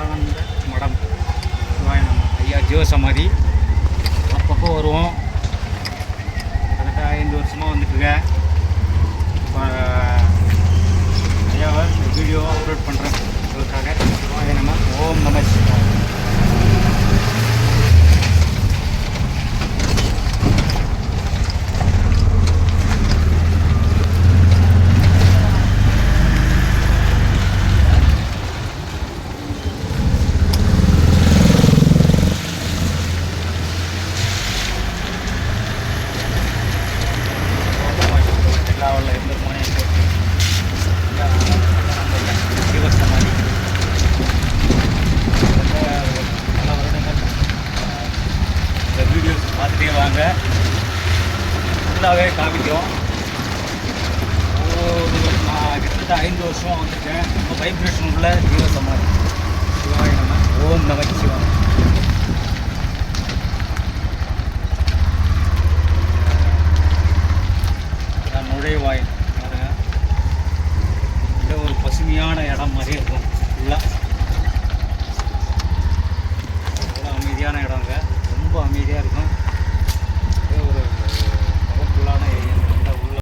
சிவானந்த மடம் சிவாய ஐயா ஜீவசமாதி. அப்பப்போ வருவோம். கிட்டத்தட்ட ஐந்து வருஷமாக வந்துட்டுருக்கேன் இப்போ ஐயாவை வீடியோ அப்லோட் பண்ணுறேன் உங்களுக்காக சிவாய நம்ம ஓம் நம சிவாய எல்லாவில் எந்த மனையும் போட்டு ஜீவசமாதி பல வருடங்கள் இந்த வீடியோஸ் பார்த்துட்டே வாங்க ஃபுல்லாகவே காமிக்கும் ஒரு நான் கிட்டத்தட்ட ஐந்து வருஷம் வந்திருக்கேன் இப்போ வைப்ரேஷன் உள்ள ஜீவசமாதி. சிவாய நம. ஓம் நம சிவாய இதான் நுழைவாயில் பாருங்க இது ஒரு பசுமையான இடம் மாதிரி இருக்கும் ஃபுல்லாக அவ்வளோ அமைதியான இடங்க ரொம்ப அமைதியாக இருக்கும் இது ஒரு பவர்ஃபுல்லான ஏரியா இந்த உள்ள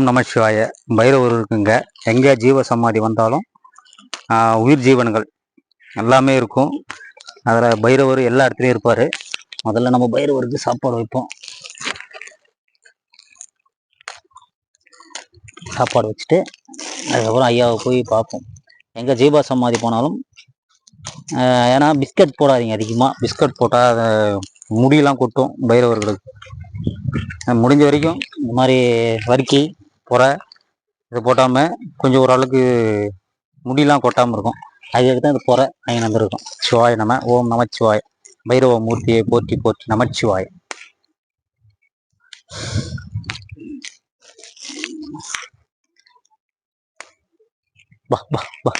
ஓம் நம சிவாய. பைரவர் இருக்குங்க எங்கே ஜீவ சமாதி வந்தாலும் உயிர் ஜீவன்கள் எல்லாமே இருக்கும். அதில் பைரவர் எல்லா இடத்துலையும் இருப்பார். முதல்ல நம்ம பைரவருக்கு சாப்பாடு வைப்போம். சாப்பாடு வச்சுட்டு அதுக்கப்புறம் ஐயாவை போய் பார்ப்போம். எங்கே ஜீவா சமாதி போனாலும் ஏன்னா பிஸ்கட் போடாதீங்க அதிகமாக பிஸ்கட் போட்டால் அதை முடியெல்லாம் கொட்டும் பைரவர்களுக்கு. முடிஞ்ச வரைக்கும் இந்த மாதிரி வறுக்கி புறை இது போட்டாமல் கொஞ்சம் ஓரளவுக்கு முடியெலாம் கொட்டாமல் இருக்கும். அதுக்கு தான் இந்த புறை அங்கே வந்திருக்கும் சிவாய் நம ஓம் நமச்சிவாய் பைரவ மூர்த்தியை போற்றி போற்றி நமச்சிவாய் பா பா பா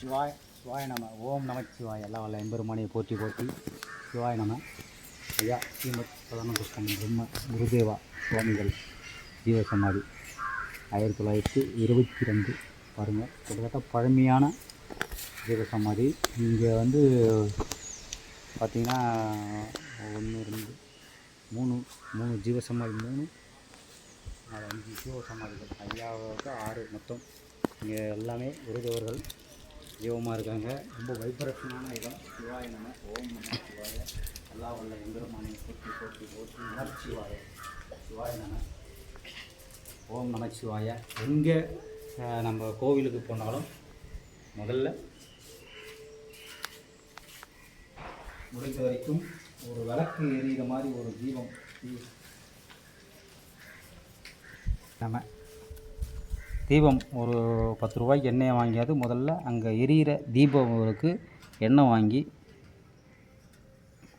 சிவாய் சிவாய நம. ஓம் நம சிவாய். எல்லா வல்ல எம்பெருமானையை போற்றி போற்றி. சிவாய நம. ஐயா ஸ்ரீமத் சதானகிருஷ்ணன் பிரம்ம குருதேவா சுவாமிகள் ஜீவசமாதி. ஆயிரத்தி தொள்ளாயிரத்தி இருபத்தி ரெண்டு. பாருங்கள் கிட்டத்தட்ட பழமையான ஜீவசமாதி. இங்கே வந்து பார்த்திங்கன்னா ஒன்று ரெண்டு மூணு மூணு ஜீவசமாதி மூணு நாலு அஞ்சு ஜீவசமாதிகள். ஐயாவுக்கு ஆறு மொத்தம். இங்கே எல்லாமே குருதேவர்கள் தெய்வமாக இருக்காங்க. ரொம்ப வைப்ரேஷனான இடம். சிவாய நம. ஓம் நம சிவாய. எல்லா உள்ள எம்பெருமானை போட்டி போட்டி போட்டி நமச்சிவாய. சிவாய நம. ஓம் நமச்சிவாய எங்கே நம்ம கோவிலுக்கு போனாலும் முதல்ல முடிஞ்ச வரைக்கும் ஒரு விளக்கு எரியிற மாதிரி ஒரு தீபம். நம்ம தீபம் ஒரு பத்து ரூபாய்க்கு எண்ணெயை வாங்கியாவது முதல்ல அங்கே எரியிற தீபங்களுக்கு எண்ணெய் வாங்கி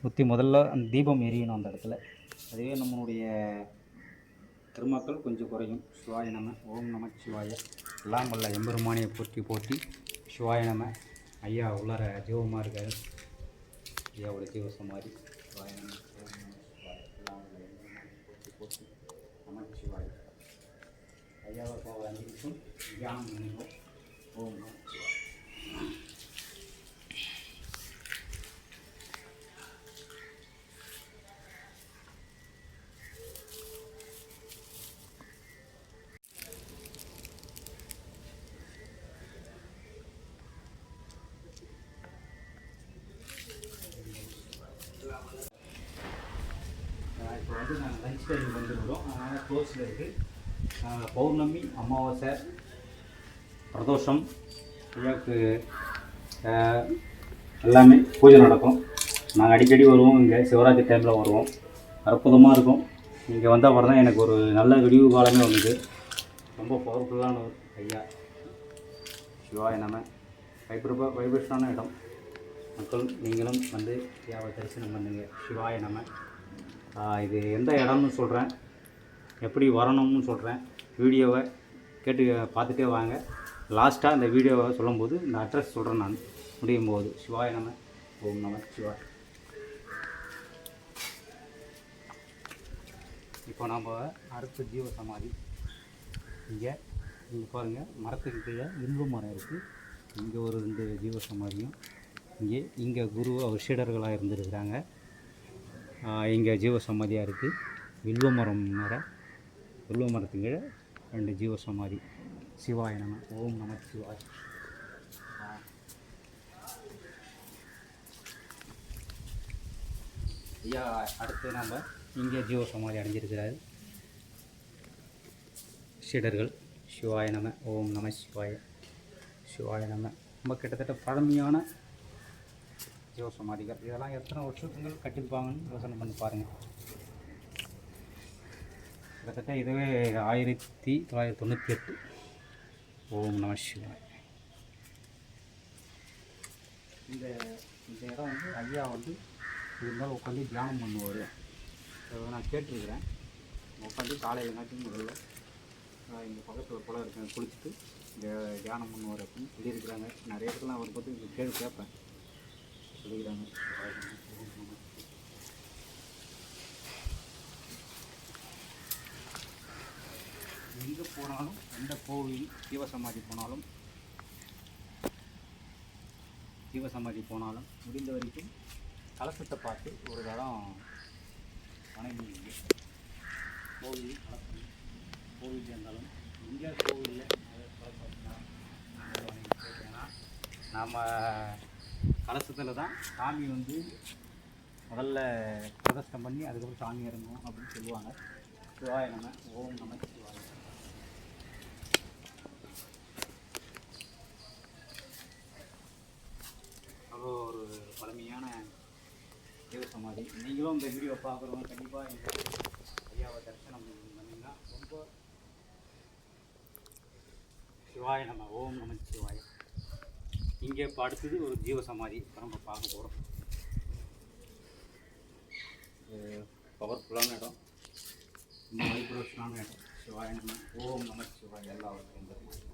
ஊற்றி முதல்ல அந்த தீபம் எரியணும் அந்த இடத்துல. அதுவே நம்மளுடைய திருமக்கள் கொஞ்சம் குறையும். சிவாய நம. ஓம் நம சிவாய. எல்லாம் வல்ல எம்பெருமானியை போட்டி போட்டி சிவாய நம. ஐயா உள்ளார ஜீவமாக இருக்காரு. ஐயாவோட ஜீவ மாதிரி சிவாய நம ஓம் நம சிவாய எல்லாம் வல்ல எம்பெருமானியை போற்றி போற்றி நம சிவாய ஐயாவை போக அஞ்சு நிமிஷம் தியானம் பண்ணுவோம் ஓம் நம சிவாய இப்போ வந்து நாங்கள் லஞ்ச் டைம் வந்துருக்கிறோம் அதனால் க்ளோஸில் இருக்குது பௌர்ணமி அமாவாசை பிரதோஷம் ஐயாவுக்கு எல்லாமே பூஜை நடக்கும். நாங்கள் அடிக்கடி வருவோம் இங்கே சிவராத்திரி டைமில் வருவோம். அற்புதமாக இருக்கும். இங்கே வந்தால் அப்புறம் தான் எனக்கு ஒரு நல்ல விடிவு காலமே வந்தது. ரொம்ப பவர்ஃபுல்லான ஒரு ஐயா சிவாய நம்ம வைப்ரப வைப்ரேஷனான இடம். மக்கள் நீங்களும் வந்து ஐயாவை தரிசனம் பண்ணுங்கள் சிவாய நம்ம இது எந்த இடம்னு சொல்கிறேன் எப்படி வரணும்னு சொல்கிறேன் வீடியோவை கேட்டு பார்த்துட்டே வாங்க. லாஸ்ட்டாக இந்த வீடியோவை சொல்லும்போது இந்த அட்ரஸ் சொல்கிறேன் நான். முடியும் போது. சிவாய நம. ஓம் நம. சிவாய். இப்போ நம்ம அடுத்த ஜீவ சமாதி. இங்கே இங்கே பாருங்கள் மரத்துக்கு கீழே வில்வ மரம் இருக்குது இங்கே ஒரு ரெண்டு ஜீவ சமாதியும். இங்கே இங்கே குரு அவர் சீடர்களாக இருந்திருக்கிறாங்க. இங்கே ஜீவ சமாதியாக இருக்குது வில்வ மரம் மேலே. வில்வ மரத்துக்கு கீழே ரெண்டு ஜீவ சமாதி சிவாய நம. ஓம் நம சிவாய். ஐயா அடுத்து நம்ம இங்கே ஜீவ சமாதி அடைஞ்சிருக்கிறாரு. சீடர்கள் சிவாய நம. ஓம் நம சிவாய. சிவாய நம. ரொம்ப கிட்டத்தட்ட பழமையான ஜீவ சமாதிகள் இதெல்லாம் எத்தனை வருஷங்கள் கட்டியிருப்பாங்கன்னு யோசனை பண்ணி பாருங்கள் கிட்டத்தட்ட இதுவே ஆயிரத்தி தொள்ளாயிரத்தி தொண்ணூற்றி எட்டு. ஓம் நம சிவாய். இந்த இந்த இடம் வந்து ஐயா வந்து இது மேலே உட்காந்து தியானம் பண்ணுவார். நான் கேட்டிருக்கிறேன். உட்காந்து காலையில் காட்டி முதல்ல இங்கே பக்கத்தில் ஒரு குளம் இருக்கு குளிச்சுட்டு இங்கே தியானம் பண்ணுவார் அப்படின்னு சொல்லியிருக்கிறாங்க. நிறைய இடத்துல அவர் பார்த்து கேள்வி கேட்பேன். சொல்லிக்கிறாங்க ஓம் நம எங்கே போனாலும் எந்த கோவில் ஜீவசமாதி போனாலும் ஜீவசமாதி போனாலும் முடிந்த வரைக்கும் கலசத்தை பார்த்து ஒரு தரம் வணங்கி கோவில் கலசம் கோவில் இருந்தாலும் எங்கே கோவிலில் ஏன்னா நம்ம கலசத்தில் தான் சாமி வந்து முதல்ல பிரதஷ்டம் பண்ணி அதுக்கப்புறம் சாமி இறங்கும் அப்படின்னு சொல்லுவாங்க. சிவாய நம ஓம் நம சிவாய பழமையான தேவ சமாதி நீங்களும் இந்த வீடியோ பார்க்குறவங்க கண்டிப்பாக எங்கள் ஐயாவை தரிசனம் பண்ணிங்கன்னா ரொம்ப சிவாய நம்ம ஓம் நம சிவாய. இங்கே இப்போ அடுத்தது ஒரு ஜீவ சமாதி இப்போ நம்ம பார்க்க போகிறோம் பவர்ஃபுல்லான இடம். ரொம்ப இடம். சிவாய நம ஓம் நம சிவாய. எல்லாவற்றையும் பெருமாள்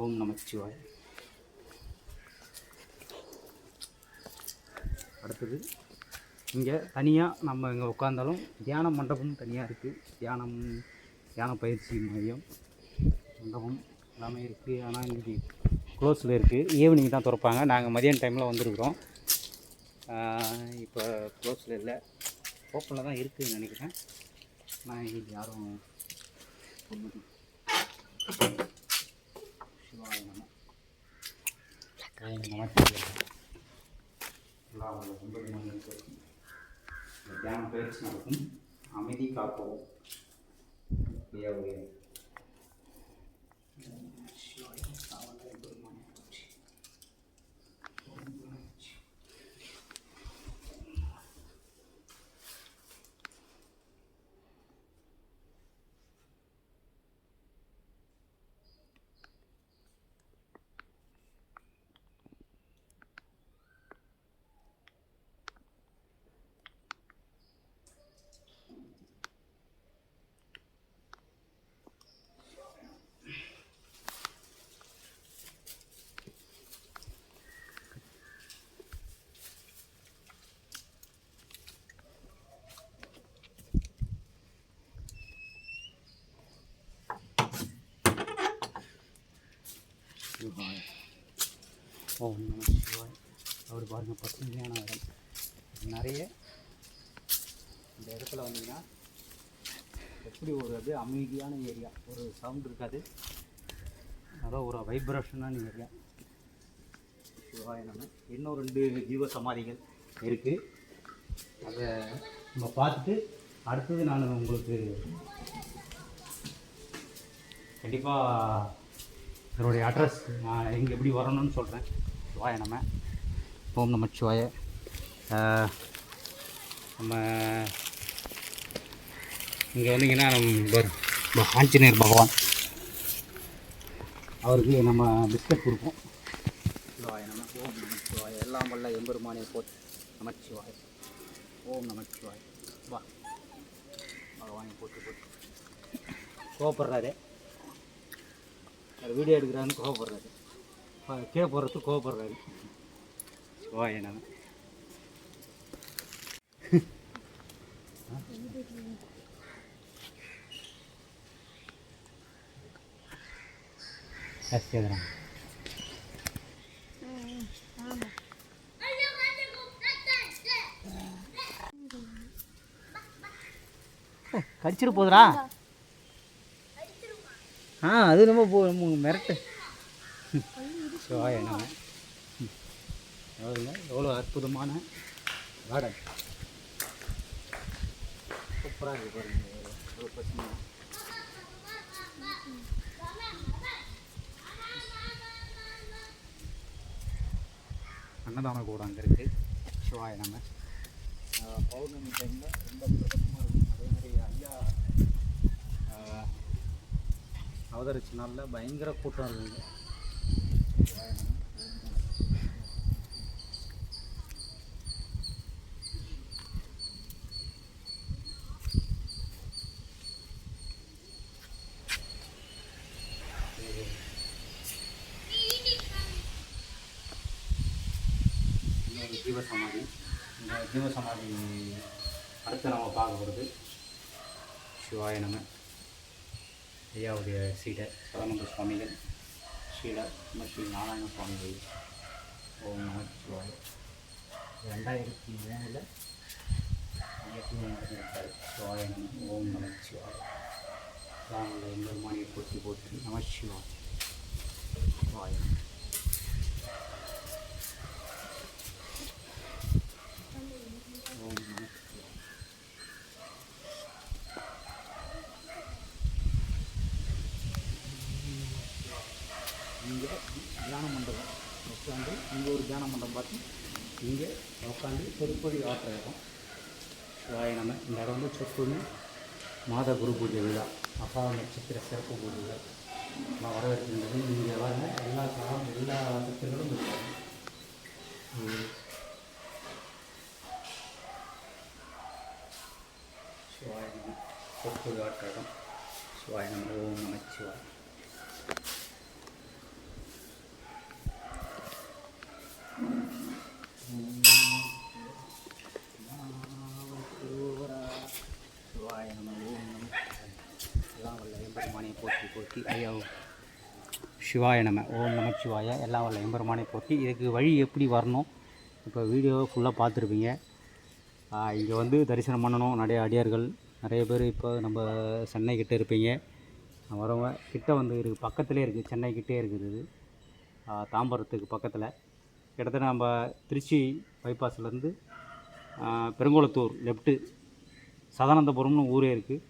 ஓம் நமச்சிவாய் அடுத்தது இங்கே தனியாக நம்ம இங்கே உட்காந்தாலும் தியான மண்டபம் தனியாக இருக்குது தியானம் தியான பயிற்சி மையம் மண்டபம் எல்லாமே இருக்குது ஆனால் இன்றைக்கி க்ளோஸில் இருக்குது ஈவினிங் தான் திறப்பாங்க. நாங்கள் மதியான டைமில் வந்திருக்கிறோம். இப்போ க்ளோஸில் இல்லை. ஓப்பனில் தான் இருக்குதுன்னு நினைக்கிறேன். நான் இது யாரும் சிவாய நம ஓம் நம சிவாய. ஒன்பது மணிக்கு இந்த பயிற்சி நடக்கும் அமைதி காப்போம் தேவையே Oh, சிவாய ஓம் நம சிவாய் அவர் பாருங்கள் பசுமையான இடம் நிறைய இந்த இடத்துல வந்தீங்கன்னா எப்படி ஒரு அது அமைதியான ஏரியா ஒரு சவுண்ட் இருக்காது. அதான் ஒரு வைப்ரேஷனான ஏரியா சிவாய நம்ம இன்னும் ரெண்டு ஜீவ சமாதிகள் இருக்குது அதை நம்ம பார்த்துட்டு அடுத்தது நான் உங்களுக்கு கண்டிப்பாக இதனுடைய அட்ரஸ் நான் எங்கே எப்படி வரணும்னு சொல்கிறேன் வாய நம்ம ஓம் நம சிவாய. நம்ம இங்கே வந்தீங்கன்னா நம்ம ஆஞ்சநேயர் பகவான். அவருக்கு நம்ம பிஸ்கட் கொடுப்போம். சிவாய நம்ம ஓம் நமச்சிவாய எல்லாம் வல்ல எம்பெருமானே போத் நமச்சிவாய ஓம் நமச்சிவாய் வா. பகவானை போட்டு போட்டு கோபப்படுறாரு வீடியோ எடுக்கிறான்னு கோவப்படுறாரு. அஹ் கீழே போடுறதுக்கு கோவப்படுறாரு. வாய நான் கேட்குறாங்க கடிச்சிட்டு போகுதுடா ஆ அது நம்ம போ நம்ம மிரட்டு. சிவாய நம்ம. எவ்வளோங்க எவ்வளோ அற்புதமான கார்டன் சூப்பராக இருக்கு பாருங்க. எவ்வளோ அன்னதான கூட அங்கே இருக்குது சிவாய நம்ம. பௌர்ணமி டைமில் ரொம்ப பிரபலமாக இருக்கும் அதே மாதிரி ஐயா ஆஹ் அவதரிச்ச நாளில் பயங்கர கூட்டம் இருக்குங்க சிவாய நம. இன்னொரு ஜீவசமாதி இந்த ஜீவசமாதி அடுத்து நம்ம பார்க்க போகிறது சிவாய நம ஐயாவுடைய சீடர் சதானந்த சுவாமிகள் ஸ்ரீடர் ஸ்ரீ நாராயண சுவாமிகள். ஓம் நம சிவாய. ரெண்டாயிரத்தி மூணில் இருக்கார் சிவாய நம ஓம் நம சிவாய. ராமல எம்பெருமானியை போற்றி போற்றி நம சிவாய சிவாய நம ஓம் நம சிவாய இங்கே தியான மண்டபம் உட்காந்து இங்கே ஒரு தியான மண்டபம் பார்த்து இங்கே உட்காந்து சொற்பொழி ஆற்ற இடம் சிவாய நம்ம இந்த இடம் வந்து சொற்பொழி மாத குரு பூஜை விழா அப்பா நட்சத்திர சிறப்பு பூஜை நான் வரவேற்கின்றது இங்கே வாங்க. எல்லா காலம் எல்லா நட்சத்திரங்களும் இருக்காங்க ம். சிவாய சொற்பொழி ஆற்ற இடம் சிவாய ஓம் நமச்சிவாய் சிவாய சிவாய நம ஓம் நம எல்லாம் வல்ல எம்பெருமானை போற்றி போற்றி. ஐயா சிவாய நம. ஓம் நம சிவாய. எல்லாம் வரல எம்பெருமானை போற்றி. இதுக்கு வழி எப்படி வரணும்? இப்போ வீடியோவை ஃபுல்லாக பார்த்துருப்பீங்க. இங்கே வந்து தரிசனம் பண்ணணும். நிறைய அடியார்கள் நிறைய பேர் இப்போ நம்ம சென்னை கிட்டே இருப்பீங்க. வரவங்க கிட்டே வந்து இருக்குது பக்கத்துலேயே இருக்குது சென்னை கிட்டே இருக்குது இது. தாம்பரத்துக்கு பக்கத்தில். கிட்டத்தட்ட நம்ம திருச்சி பைபாஸ்லேருந்து பெருங்குளத்தூர் லெஃப்ட்டு சதானந்தபுரம்னு ஊரே இருக்குது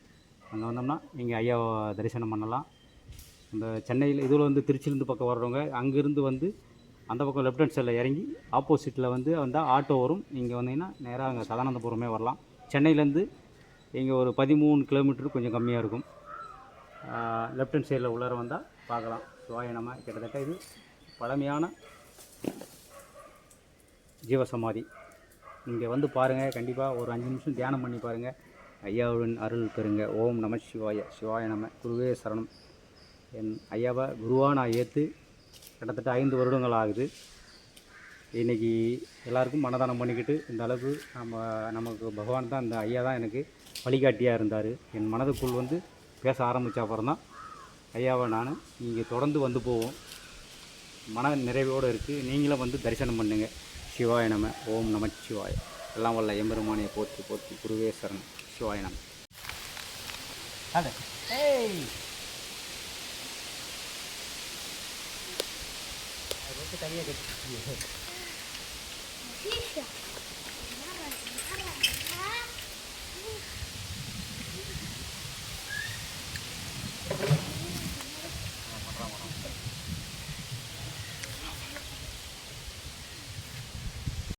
அங்கே வந்தோம்னா இங்கே ஐயாவை தரிசனம் பண்ணலாம். இந்த சென்னையில் இதில் வந்து திருச்சியிலேருந்து பக்கம் வர்றவங்க அங்கேருந்து வந்து அந்த பக்கம் லெஃப்ட் ஹேண்ட் சைடில் இறங்கி ஆப்போசிட்டில் வந்து வந்தால் ஆட்டோ வரும். இங்கே வந்தீங்கன்னா நேராக அங்கே சதானந்தபுரமே வரலாம். சென்னையிலேருந்து இங்கே ஒரு பதிமூணு கிலோமீட்டர் கொஞ்சம் கம்மியாக இருக்கும். லெஃப்ட் ஹேண்ட் சைடில் உள்ளார வந்தால் பார்க்கலாம். சிவாய நம்ம கிட்டத்தட்ட இது பழமையான ஜீவசமாதி. இங்கே வந்து பாருங்கள் கண்டிப்பாக ஒரு அஞ்சு நிமிஷம் தியானம் பண்ணி பாருங்கள் ஐயாவின் அருள் பெறுங்க. ஓம் நம சிவாய சிவாய நம. குருவே சரணம். என் ஐயாவை குருவாக நான் ஏற்று கிட்டத்தட்ட ஐந்து வருடங்கள் ஆகுது. இன்றைக்கி எல்லாருக்கும் மனதானம் பண்ணிக்கிட்டு இந்த அளவுக்கு நம்ம நமக்கு பகவான் தான் இந்த ஐயா தான் எனக்கு வழிகாட்டியாக இருந்தார். என் மனதுக்குள் வந்து பேச ஆரம்பித்த அப்புறம் தான் ஐயாவை நான் இங்கே தொடர்ந்து வந்து போவோம். மன நிறைவோடு இருக்குது நீங்களும் வந்து தரிசனம் பண்ணுங்கள் சிவாய நம. ஓம் நம சிவாய. எல்லாம் வல்ல எம்பெருமானியை போற்றி போற்றி. குருவேஸ்வரன் சரணம் சிவாய நம அது ஏய் தனியாக கட்டி